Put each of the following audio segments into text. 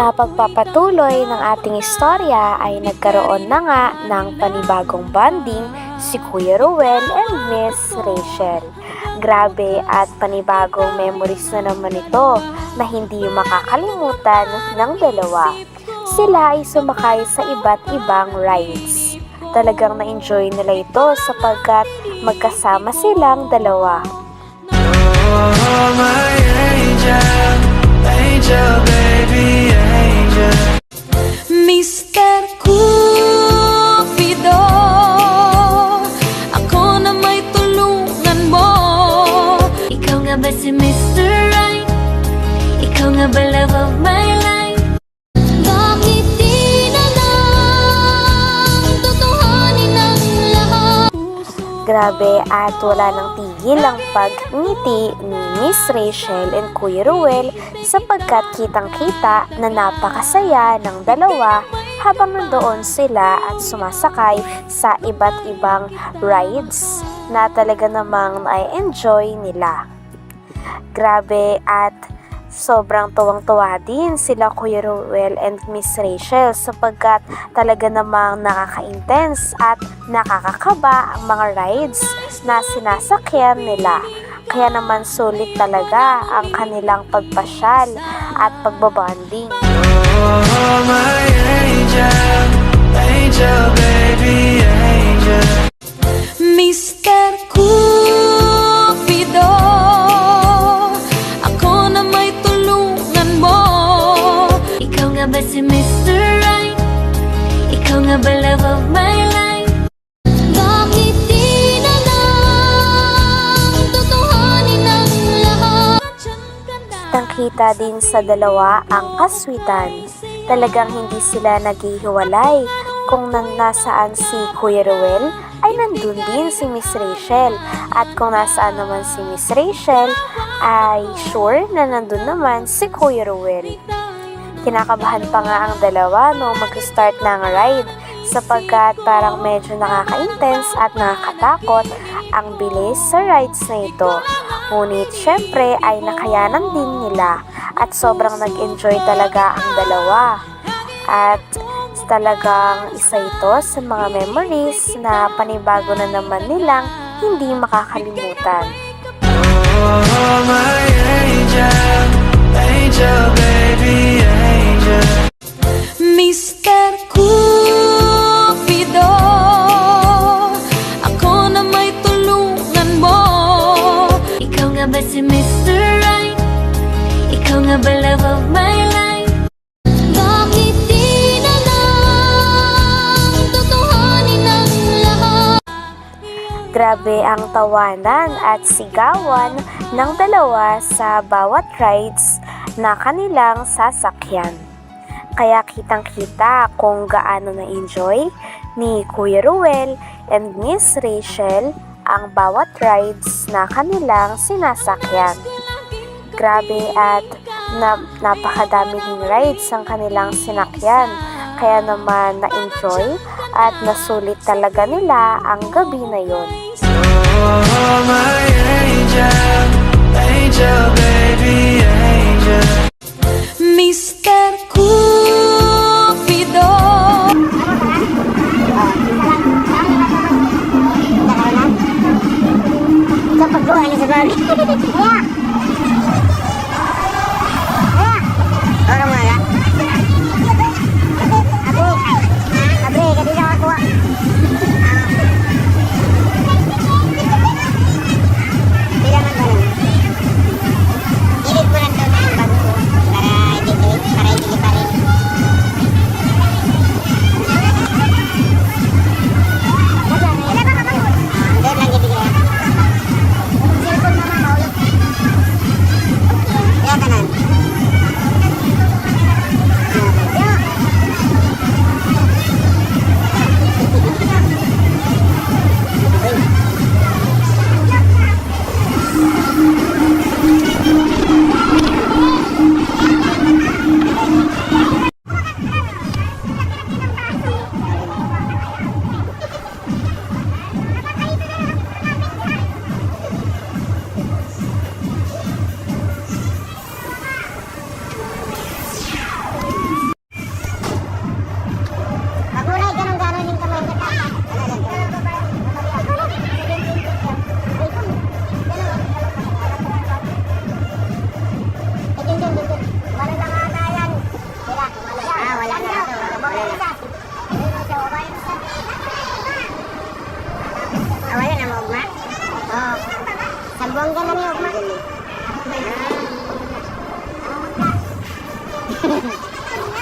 Sa pagpapatuloy ng ating istorya ay nagkaroon na nga ng panibagong bonding si Kuya Ruel and Miss Rachel. Grabe at panibagong memories na naman ito na hindi makakalimutan ng dalawa. Sila ay sumakay sa iba't ibang rides. Talagang na-enjoy nila ito sapagkat magkasama silang dalawa. Oh, my angel, angel, baby, angel. Mr. Cupido Ako na may tulungan mo Ikaw nga ba si. Right? Ikaw nga ba love of my life? Grabe at wala nang tigil ang pagngiti ni Miss Rachel and Kuya Ruel sapagkat kitang-kita na napakasaya ng dalawa habang nandoon sila at sumasakay sa iba't ibang rides na talaga namang na-enjoy nila. Grabe at sobrang tuwang-tuwa din sila Kuya Ruel and Miss Rachel sapagkat talaga namang nakaka-intense at nakakakaba ang mga rides na sinasakyan nila. Kaya naman sulit talaga ang kanilang pagpasyal at pagbabanding. Oh, my Kitang-kita din sa dalawa ang kaswitan. Talagang hindi sila naghihiwalay. Kung nan nasaan si Kuya Ruel, ay nandun din si Miss Rachel. At kung nasaan naman si Miss Rachel, ay sure na nandun naman si Kuya Ruel. Kinakabahan pa nga ang dalawa no mag-start ng ride sapagkat parang medyo nakaka-intense at nakakatakot ang bilis sa rides na ito. Ngunit syempre ay nakayanan din nila at sobrang nag-enjoy talaga ang dalawa. At talagang isa ito sa mga memories na panibago na naman nilang hindi makakalimutan. Oh, my angel, angel, baby, angel. Mr. Cupido Grabe ang tawanan at sigawan ng dalawa sa bawat rides na kanilang sasakyan. Kaya kitang-kita kung gaano na-enjoy ni Kuya Ruel and Miss Rachel ang bawat rides na kanilang sinasakyan. Grabe at na, napakadami ding rides ang kanilang sinakyan. Kaya naman na-enjoy at nasulit talaga nila ang gabi na yon. Oh, my angel, angel, baby, angel. Mr. Cupido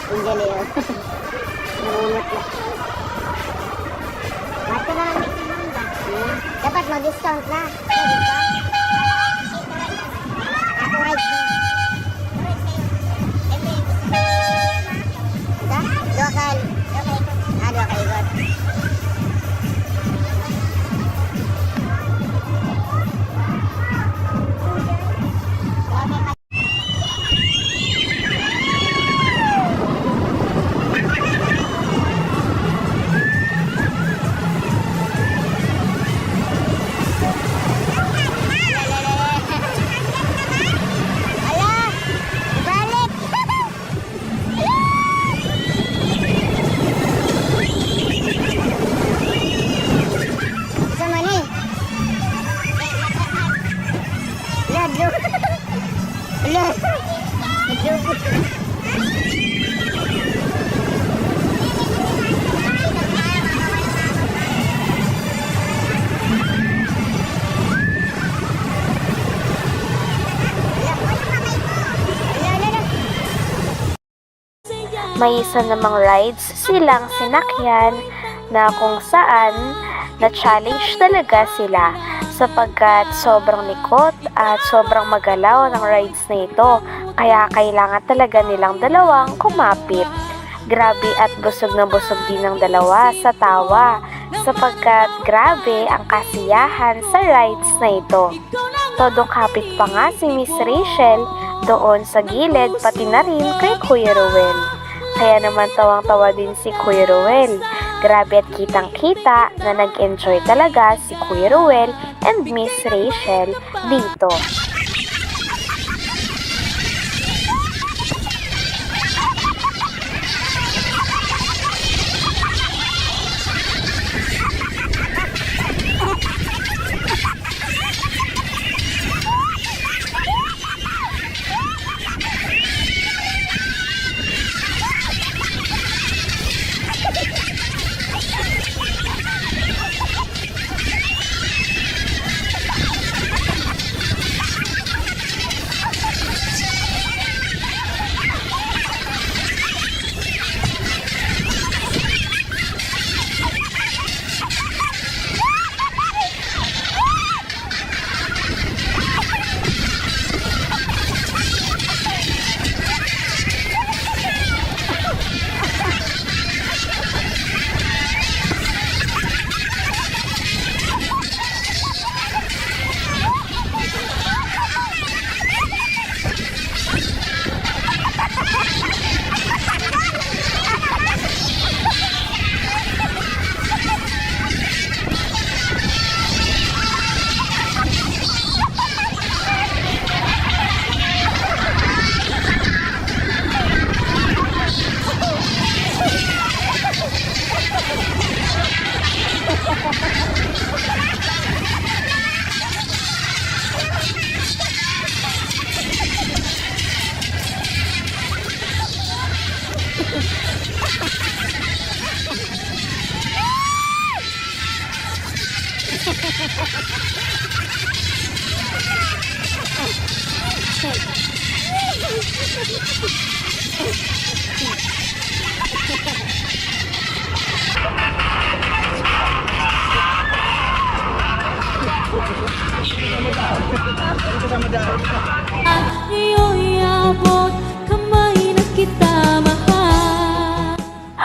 Yun. Nabunot na. Ba't ka na lang? Hmm? Dapat mag-discount na. Ako right na. Ito? Local. May isa namang rides silang sinakyan na kung saan na-challenge talaga sila sapagkat sobrang likot at sobrang magalaw ng rides na ito kaya kailangan talaga nilang dalawang kumapit. Grabe at busog na busog din ng dalawa sa tawa sapagkat grabe ang kasiyahan sa rides na ito. Todo kapit pa nga si Miss Rachel doon sa gilid pati na rin kay Kuya Ruel. Kaya naman tawang-tawa din si Kuya Ruel. Grabe at kitang-kita na nag-enjoy talaga si Kuya Ruel and Miss Rachel dito.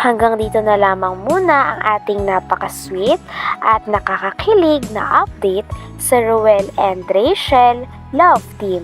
Hanggang dito na lamang muna ang ating napaka-sweet at nakakakilig na update sa Ruel and Rachel Love Team.